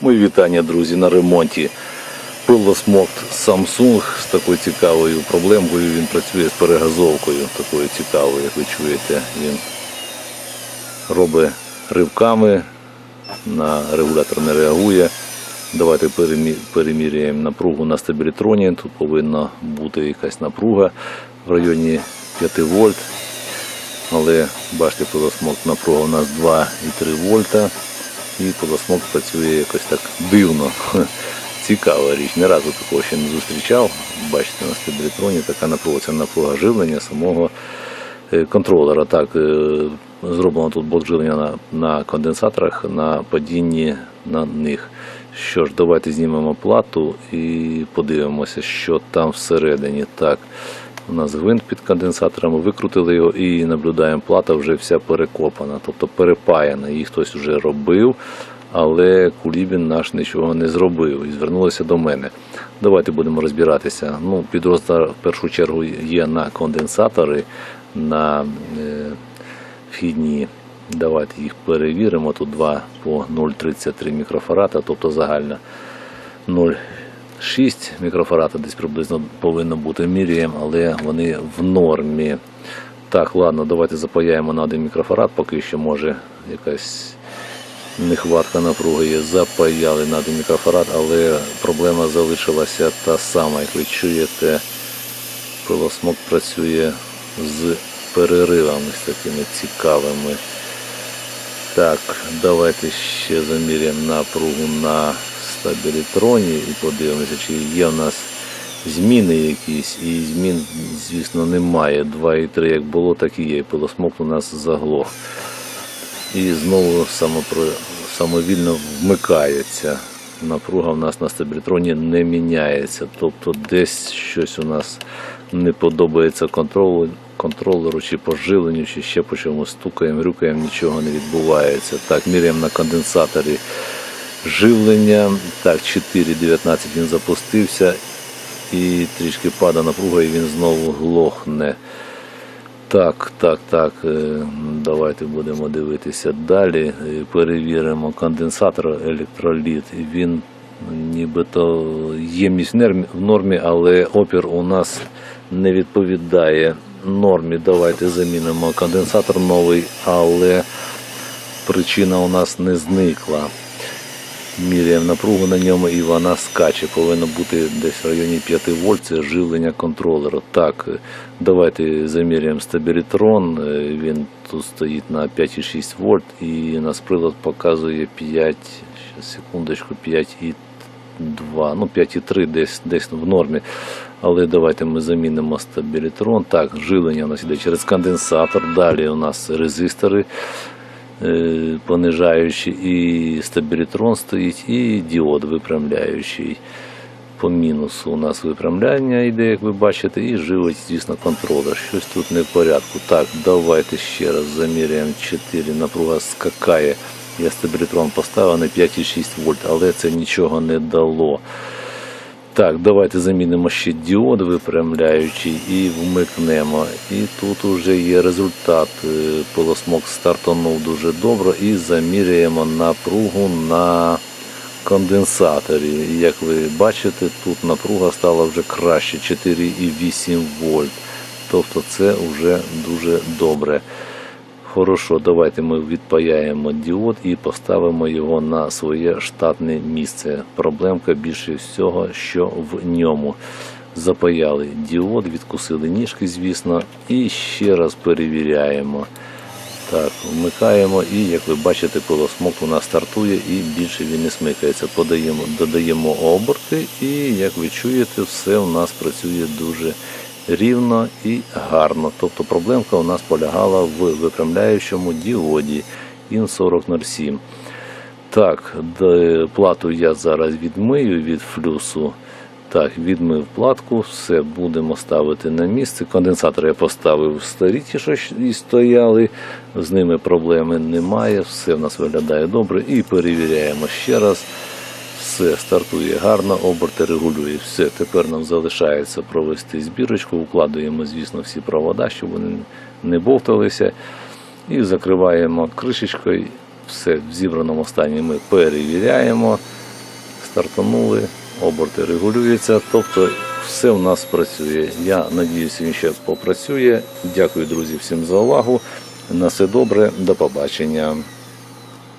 Мої вітання, друзі, на ремонті. Пилосмокт Samsung з такою цікавою проблемкою. Він працює з перегазовкою, такою цікавою, як ви чуєте. Він робить ривками, на регулятор не реагує. Давайте перемі- переміряємо напругу на стабілітроні. Тут повинна бути якась напруга в районі 5 вольт. Але бачите, пилосмок напруга у нас 2,3 вольта. І пилосмок працює якось так дивно. Цікава річ. Ні разу такого ще не зустрічав. Бачите, на стабілітроні така напруга. Це напруга живлення самого е, контролера. Так, е, зроблено тут блок живлення на, на конденсаторах на падінні на них. Що ж, давайте знімемо плату і подивимося, що там всередині. Так, у нас гвинт під конденсатором, викрутили його і наблюдаємо, плата вже вся перекопана, тобто перепаяна. Її хтось вже робив, але Кулібін наш нічого не зробив і звернулося до мене. Давайте будемо розбиратися. Ну, підрозділ в першу чергу є на конденсатори, на е, вхідні. Давайте їх перевіримо. Тут 2 по 0,33 мікрофарада, тобто загальна 0,6 мікрофарада десь приблизно повинно бути міряємо, але вони в нормі. Так, ладно, давайте запаяємо на один мікрофарад, поки що може якась нехватка напруги є. Запаяли на один мікрофарад, але проблема залишилася та сама, як ви чуєте. Пилосмок працює з переривами з такими цікавими. Так, давайте ще заміряємо напругу на стабілітроні і подивимося, чи є в нас зміни якісь. І змін, звісно, немає. 2,3 як було, так і є. Пилосмок у нас заглох. І знову самопро... самовільно вмикається. Напруга в нас на стабілітроні не міняється. Тобто десь щось у нас не подобається контролю, контролеру чи по живленню, чи ще по чомусь стукаємо, рюкаємо, нічого не відбувається. Так, міряємо на конденсаторі живлення. Так, 4,19 він запустився і трішки падає напруга, і він знову глохне. Так, так, так. е, Давайте будемо дивитися далі. Е, Перевіримо конденсатор електроліт. Він нібито ємність в нормі, але опір у нас не відповідає нормі. Давайте замінимо конденсатор новий, але причина у нас не зникла. Міряємо напругу на ньому і вона скаче. Повинно бути десь в районі 5 вольт. Це живлення контролера. Так, е, давайте заміряємо стабілітрон. Е, Він тут стоїть на 5,6 вольт і нас прилад показує 5, щас, секундочку, 5,2, ну 5,3 десь, десь в нормі. Але давайте ми замінимо стабілітрон. Так, живлення у нас йде через конденсатор. Далі у нас резистори понижаючий, і стабілітрон стоїть, і діод випрямляючий. По мінусу у нас випрямляння йде, як ви бачите, і живить, звісно, контролер. Щось тут не в порядку. Так, давайте ще раз заміряємо 4. Напруга скакає. Я стабілітрон поставив на 5,6 вольт, але це нічого не дало. Так, давайте замінимо ще діод випрямляючий і вмикнемо. І тут вже є результат. Е, Пилосмок стартанув дуже добре і заміряємо напругу на конденсаторі. Як ви бачите, тут напруга стала вже краще 4,8 вольт. Тобто це вже дуже добре. Хорошо, давайте ми відпаяємо діод і поставимо його на своє штатне місце. Проблемка більше всього, що в ньому. Запаяли діод, відкусили ніжки, звісно, і ще раз перевіряємо. Так, вмикаємо і, як ви бачите, пилосмок у нас стартує і більше він не смикається. Подаємо, додаємо оберти і, як ви чуєте, все у нас працює дуже рівно і гарно. Тобто проблемка у нас полягала в випрямляючому діоді IN4007. Так, плату я зараз відмию від флюсу. Так, відмив платку, все будемо ставити на місце. Конденсатор я поставив старі ті, що і стояли, з ними проблеми немає, все в нас виглядає добре. І перевіряємо ще раз. Все стартує гарно, оберти регулює. Все, тепер нам залишається провести збірочку, укладуємо, звісно, всі провода, щоб вони не бовталися. І закриваємо кришечкою. Все в зібраному стані ми перевіряємо. стартанули, оберти регулюються, тобто все в нас працює. Я надіюся, він ще попрацює. Дякую, друзі, всім за увагу. На все добре, до побачення.